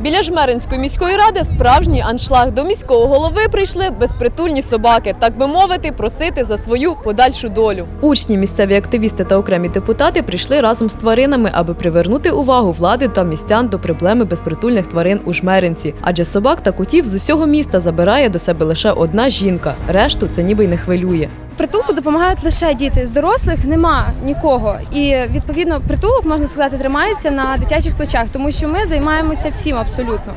Біля Жмеринської міської ради справжній аншлаг. До міського голови прийшли безпритульні собаки, так би мовити, просити за свою подальшу долю. Учні, місцеві активісти та окремі депутати прийшли разом з тваринами, аби привернути увагу влади та містян до проблеми безпритульних тварин у Жмеринці. Адже собак та котів з усього міста забирає до себе лише одна жінка. Решту це ніби й не хвилює Притулку допомагають лише діти. З дорослих нема нікого. І відповідно притулок можна сказати тримається на дитячих плечах, тому що ми займаємося всім абсолютно.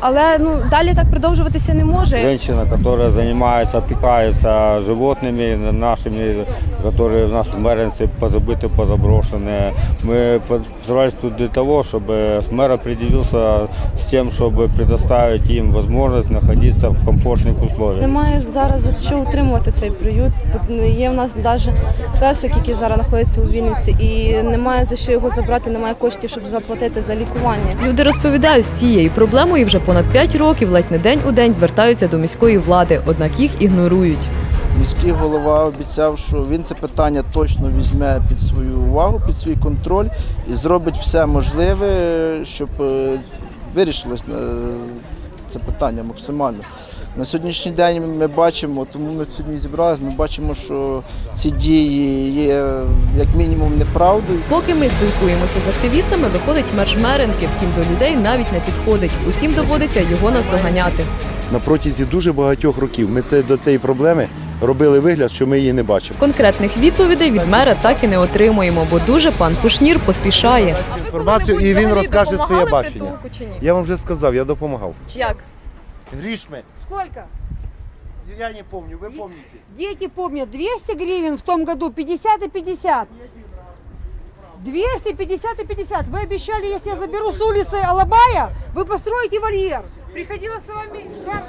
Але ну далі так продовжуватися не може. Женщина, которая занимается, опекается животными нашими, которые в нашем Меренце позабыты, позаброшенные. Мы собрались тут для того, чтобы мэр определился с тем, чтобы предоставить им возможность находиться в комфортных условиях. Немає зараз за що утримувати цей приют. Є в нас навіть песик, який зараз знаходиться у Вінниці, і немає за що його забрати, немає коштів, щоб заплатити за лікування. Люди розповідають, з цією проблемою вже понад 5 років ледь не день у день звертаються до міської влади, однак їх ігнорують. Міський голова обіцяв, що він це питання точно візьме під свою увагу, під свій контроль і зробить все можливе, щоб е, вирішилось е, це питання максимально. На сьогоднішній день ми бачимо, тому ми сьогодні зібралися, ми бачимо, що ці дії є як мінімум неправдою. Поки ми спілкуємося з активістами, виходить мер Жмеренки, втім до людей навіть не підходить. Усім доводиться його наздоганяти. на протязі дуже багатьох років. Ми це до цієї проблеми робили вигляд, що ми її не бачимо. Конкретних відповідей від мера так і не отримуємо, бо дуже пан Кушнір поспішає. Інформацію і він розкаже своє бачення. Я вам вже сказав, я допомагав. Як? Грішми, Сколько? я не пам'ятаю, ви пам'ятаєте. Дети помнят, 200 гривен в том году, 50 и 50. 250 и 50. Вы обещали, если я заберу с улицы Алабая, вы построите вольер. Приходила с вами... Как?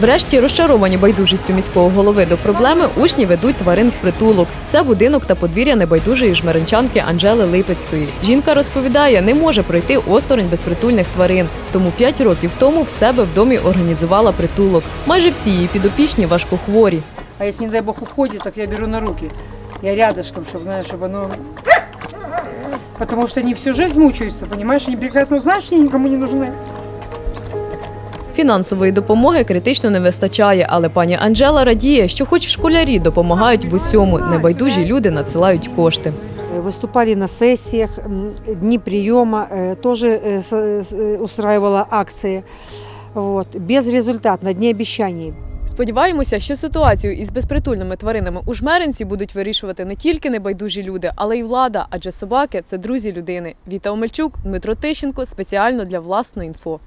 Врешті, розчаровані байдужістю міського голови до проблеми, учні ведуть тварин в притулок. Це будинок та подвір'я небайдужої жмеринчанки Анжели Липецької. Жінка розповідає, не може пройти осторонь безпритульних тварин. Тому 5 років тому в себе в домі організувала притулок. Майже всі її підопічні важкохворі. А если, не дай бог, уходит, так я беру на руки. Я рядышком, чтобы, знаешь, чтобы оно... Потому что они всю жизнь мучаются, понимаешь? Они прекрасно знают, что они никому не нужны. Фінансової допомоги критично не вистачає, але пані Анжела радіє, що хоч школярі допомагають в усьому, небайдужі люди надсилають кошти. Э, Выступали на сессиях, м, дни приема, э, тоже э, с- с- э, устраивала акции. Вот. Безрезультатно, дни обещаний. Сподіваємося, що ситуацію із безпритульними тваринами у жмеринці будуть вирішувати не тільки небайдужі люди, але й влада, адже собаки це друзі людини. Віта Омельчук, Дмитро Тищенко спеціально для власної інфо.